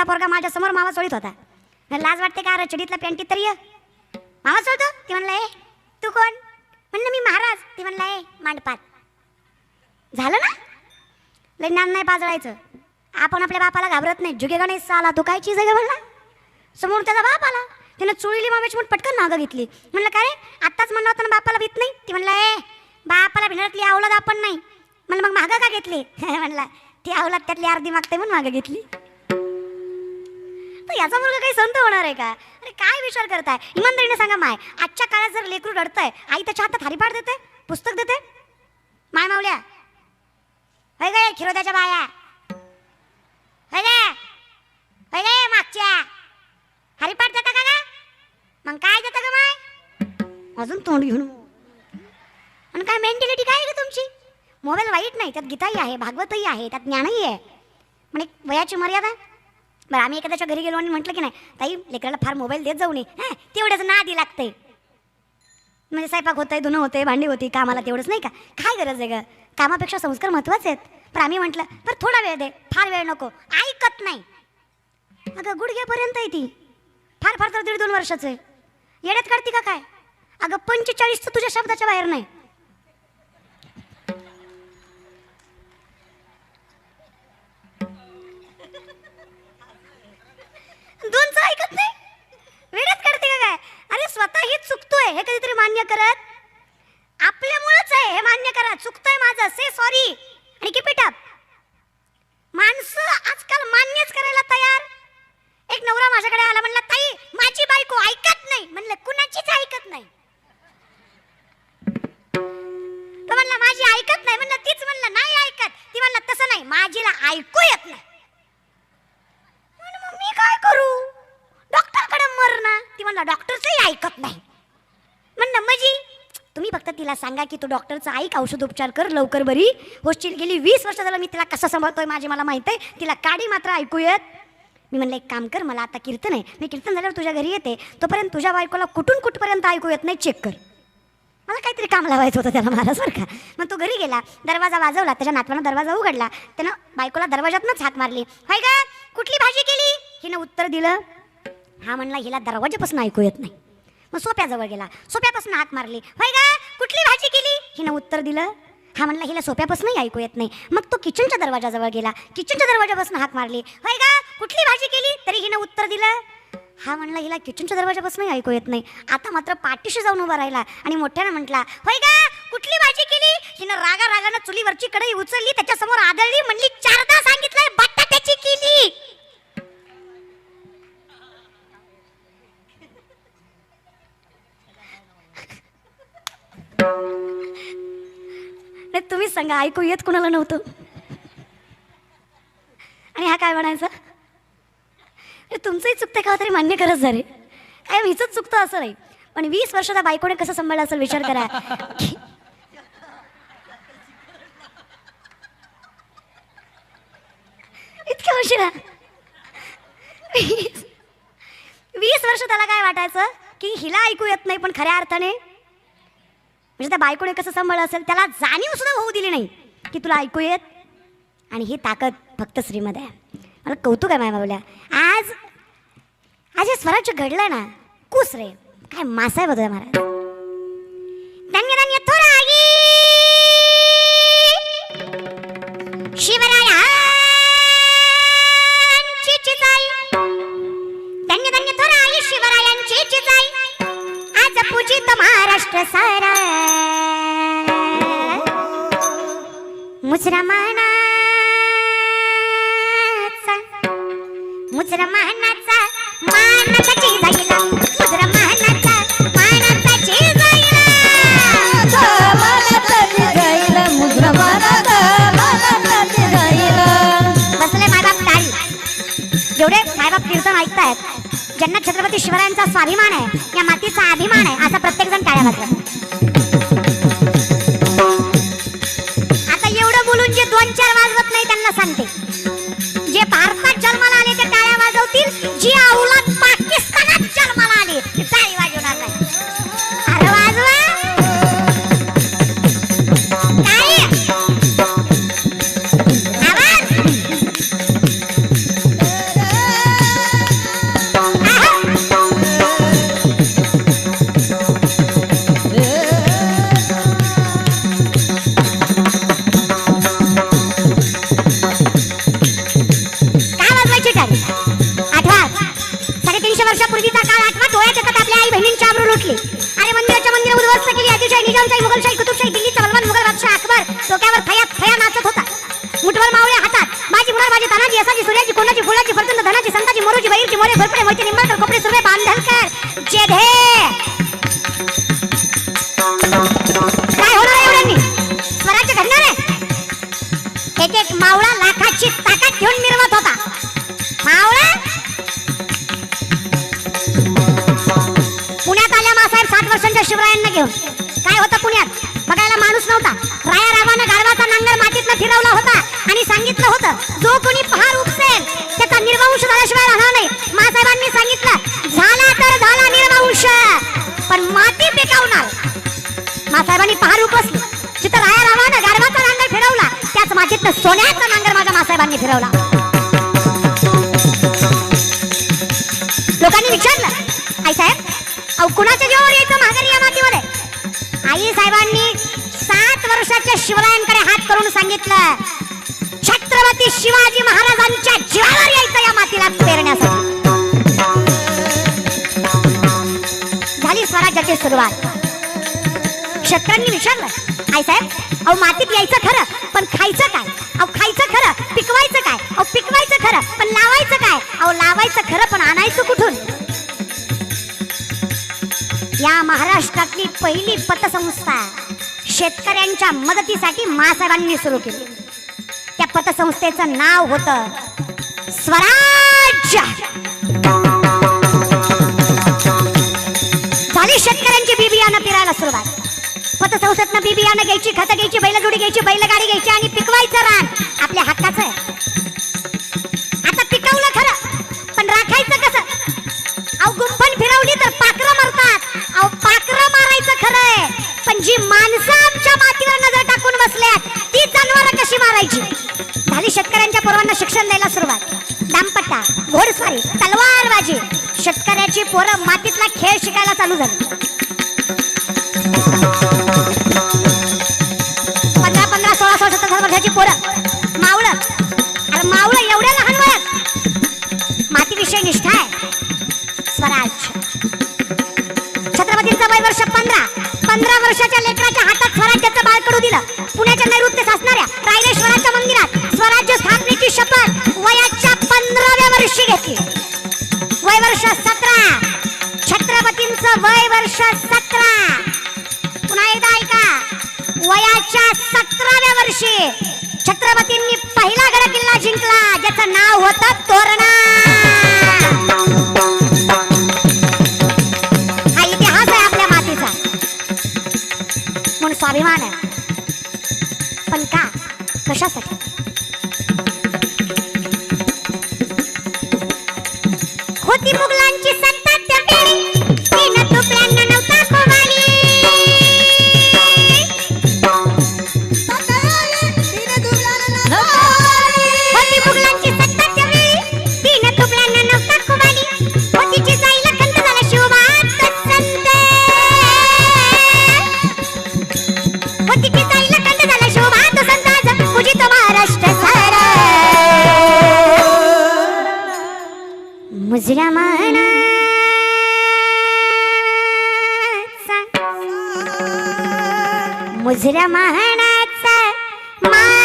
तिचा पोरगा माझ्यासमोर मावा चोळीत होता. लाज वाटते का? रचडीतला पॅन्टीत तरी ये. मावा चोळतो ती म्हणलं ए तू कोण? म्हणलं मी महाराज. ती म्हणलं ए मांडपात. झालं ना? लई ज्ञान नाही पाजळायचं. आपण आपल्या बापाला घाबरत नाही. जुगे गणेश आला तू काय चीज आहे म्हणला. समोर त्याचा बाप आला. त्यानं चोळीली माव्याची म्हणून पटकन मागं घेतली. म्हणलं काय रे? आत्ताच म्हणलं होतं ना बापाला भीत नाही? ती म्हणलं ए बापाला भिणारातली आवलाद आपण नाही. म्हणलं मग मागं का घेतली? म्हणला ती आवलाद त्यातली अर्धी मागते म्हणून मागं घेतली. याचा मुलगा काही संत होणार आहे का? अरे काय विचार करताय? इमानदारीने सांगा माय. आजच्या काळात जर लेकरू रडतंय आई त्याच्या हातात हरिपाठ देते? पुस्तक देते? माय मावल्या. होय गे खिरोद्याच्या बाया. होय गे. होय गे मागच्या. हरिपाठ देता का मग काय देता का माय? अजून तोंड घेऊन आणि काय मेंटॅलिटी काय आहे का तुमची? मोबाईल वाईट नाही त्यात गीताही आहे भागवतही आहे त्यात ज्ञानही आहे. म्हणजे वयाची मर्यादा? बरं आम्ही एखाद्याच्या घरी गेलो आणि म्हटलं की नाही ताई लेकराला फार मोबाईल देत जाऊ नये हां तेवढ्याच नादी लागते म्हणजे स्वयंपाक होतंय धुणं होते भांडी होती कामाला तेवढंच नाही का? काय गरज आहे ग? कामापेक्षा संस्कार महत्त्वाचे आहेत. पण आम्ही म्हटलं बरं थोडा वेळ दे फार वेळ नको ऐकत नाही. अगं गुडघ्यापर्यंत आहे ती. फार फार तर दीड दोन वर्षाचं आहे. येड्यात काढती का काय? अगं पंचेचाळीस तर तुझ्या शब्दाच्या बाहेर नाही. हे कधीतरी मान्य करत? आपल्यामुळंच आहे हे मान्य करा. चुकतंय माझं. से सॉरी आणि की पिटाप माणसं आजकाल मान्यच करायला तयार. एक नवरा माझ्याकडे आला म्हणला ताई माझी बायको ऐकत नाही. म्हणलं कुणाचीच ऐकत नाही. तो म्हणला माझी ऐकत नाही. म्हणलं तीच म्हणलं नाही ऐकत. ती म्हणलं तसं नाही माझीला ऐकू येत नाही. मग मी काय करू? डॉक्टरकडे मर ना ती म्हणलं डॉक्टरचंही ऐकत नाही. फक्त तिला सांगा की तू डॉक्टरचा ऐक औषध उपचार कर लवकर बरी होशील. गेली वीस वर्ष झालं मी तिला कसं सांभाळतोय माझी मला माहीत आहे. तिला काडी मात्र ऐकू येत मी म्हणलं एक काम कर मला आता कीर्तन आहे. मी कीर्तन झाल्यावर तुझ्या घरी येते. तोपर्यंत तुझ्या बायकोला कुठून कुठपर्यंत ऐकू येत नाही चेक कर. मला काहीतरी काम लावायचं होतं त्याला महाराज मग तो घरी गेला दरवाजा वाजवला त्याच्या नातवानं दरवाजा उघडला. त्यानं बायकोला दरवाजातनंच हात मारली. हाय का कुठली भाजी केली? हिनं उत्तर दिलं हा म्हणला हिला दरवाजापासून ऐकू येत नाही. मग सोप्याजवळ गेला. सोप्यापासून हात मारली. होय का कुठली भाजी केली? हिनं उत्तर दिलं. हा म्हणला हिला सोप्यापासूनही ऐकू येत नाही. मग तो किचनच्या दरवाजाजवळ गेला. किचनच्या दरवाजापासून हाक मारली. होय का कुठली भाजी केली? तरी हिनं उत्तर दिलं. हा म्हणला हिला किचनच्या दरवाजापासूनही ऐकू येत नाही. आता मात्र पाठीशी जाऊन उभा राहिला आणि मोठ्यानं म्हटला होय का कुठली भाजी केली? हिनं रागा रागानं चुलीवरची कढई उचलली त्याच्यासमोर आदळली म्हणली चारदा सांगितलंय बटाट्याची केली. सांगा ऐकू येत कुणाला नव्हतं? आणि हा काय म्हणायचा? तुमचंही चुकतं का हो तरी मान्य करत जा रे. काय हिचंच चुकतं असं नाही. पण वीस वर्षाचा बायकोने कसं सांभाळलं असेल विचार करा. इतक्या उशिरा. वीस वर्ष त्याला काय वाटायचं? की हिला ऐकू येत नाही पण खऱ्या अर्थाने म्हणजे त्या बायकोने कसं सांभाळलं असेल त्याला जाणीव सुद्धा होऊ दिली नाही की तुला ऐकू येत. आणि ही ताकद फक्त श्रीमद आहे. मला कौतुक आहे माय बाबल्या. आज आज हे स्वराज्य घडलं ना कुस रे. काय मासा आहे महाराज. पूजित महाराष्ट्र सारा. मुसलमानाचा मुसलमानाचा मानाचा चिजाईला मुसलमानाचा मानाचा चिजाईला बसले मायबाप टाळी जेवढे मायबाप कीर्तन ऐकतायत ज्यांना छत्रपती शिवरायांचा स्वाभिमान आहे या मातीचा अभिमान आहे असा प्रत्येक जण टाळ्या वाजवा आता एवढं बोलून जे दोन चार वाजवत नाही त्यांना सांगते. जे भारतात जन्माला आले ते टाळ्या वाजवतील. जी औलाद डोक्यावर थयात खया नाचत होता. मुठभर मावळ्या हातात माझी मुणार माझी तानाजी असाची सूर्याची कोणाची फुलाची फरतंद धनाची संताची मोरूची बैरची मोरे घोरपडे मोहिते निंबाळकर कपडे सुरवे बांधलकर जेधे! काय होणार आहे एवढ्यांनी? स्वराज्य घडणार आहे? एक एक मावळा लाखाची ताकद घेऊन निर्मत होता. मावळा? पुण्यात आल्या मासाहेब सात वर्षांच्या शिवरायांना घेऊन. काय होतं पुण्यात? बघायला माणूस नव्हता. राया रावानं फिरवला होता आणि सांगितलं होतं जो कोणी पहार उपसेल त्याचा निर्वंश झाल्याशिवाय राहणार नाही. मासाहेबांनी सांगितलं झाला तर झाला निर्वंश पण माती पिकावणार. मासाहेबांनी पहार उपसली. जिथं राया रावानं गारवाचा नांगर फिरवला त्याच मातीत सोन्याचा नांगर माझ्या मासाहेबांनी फिरवला. लोकांनी विचारलं आई साहेब अहो कुणाच्या जीवावर यायचं माघारी या मातीमध्ये? आई साहेबांनी वर्षाच्या शिवरायांकडे हात करून सांगितलं छत्रपती शिवाजी महाराजांच्या जीवावर यायचं या मातीला पेरण्यासाठी. झाली स्वराज्याची सुरुवात. शेतकऱ्यांनी विचारलं आई साहेब अहो मातीत यायचं खरं पण खायचं काय? अहो खायचं खरं पिकवायचं काय? अहो पिकवायचं खरं पण लावायचं काय? अहो लावायचं खरं पण आणायचं कुठून? या महाराष्ट्रातली पहिली पतसंस्था शेतकऱ्यांच्या मदतीसाठी मासरांनी सुरू केली. त्या पतसंस्थेचं नाव होतं स्वराज्य. झाली शेतकऱ्यांची बी बियाणं पिरायला सुरुवात. पतसंस्थेतनं बी बियाणं घ्यायची खतं घ्यायची बैलजोडी घ्यायची बैलगाडी घ्यायची आणि पिकवायचं रान. आपल्या हक्काचं आहे. मुलांना शिक्षण द्यायला सुरुवात दामपट्टा घोडस्वारी तलवारबाजी. शेतकऱ्याची पोरं मातीतला खेळ शिकायला चालू झाली. पंधरा पंधरा सोळा सोळा सतरा वर्षाची पोरं. मावळं. अरे मावळं एवढ्या लहान वयात. मातीविषयी निष्ठा आहे. स्वराज. छत्रपतींचा वय वर्ष पंधरा. पंधरा वर्षाच्या लेकराच्या हातात स्वराज्याचं बाळकडू दिलं. पुण्याच्या नैऋत्य असणाऱ्या ही शपथ वयाच्या पंधराव्या वर्षी घेतली. वय वर्ष सतरा. छत्रपतींच वय वर्ष सतरा. पुन्हा एकदा ऐका. वयाच्या सतराव्या वर्षी छत्रपतींनी पहिला गड किल्ला जिंकला ज्याचं नाव होतं तोरणा. हा इतिहास आहे आपल्या मातीचा. म्हणून स्वाभिमान आहे. पण का? कशासाठी? मुघलांची सत्ता मुजरा मानाचा मुजरा मानाचा मा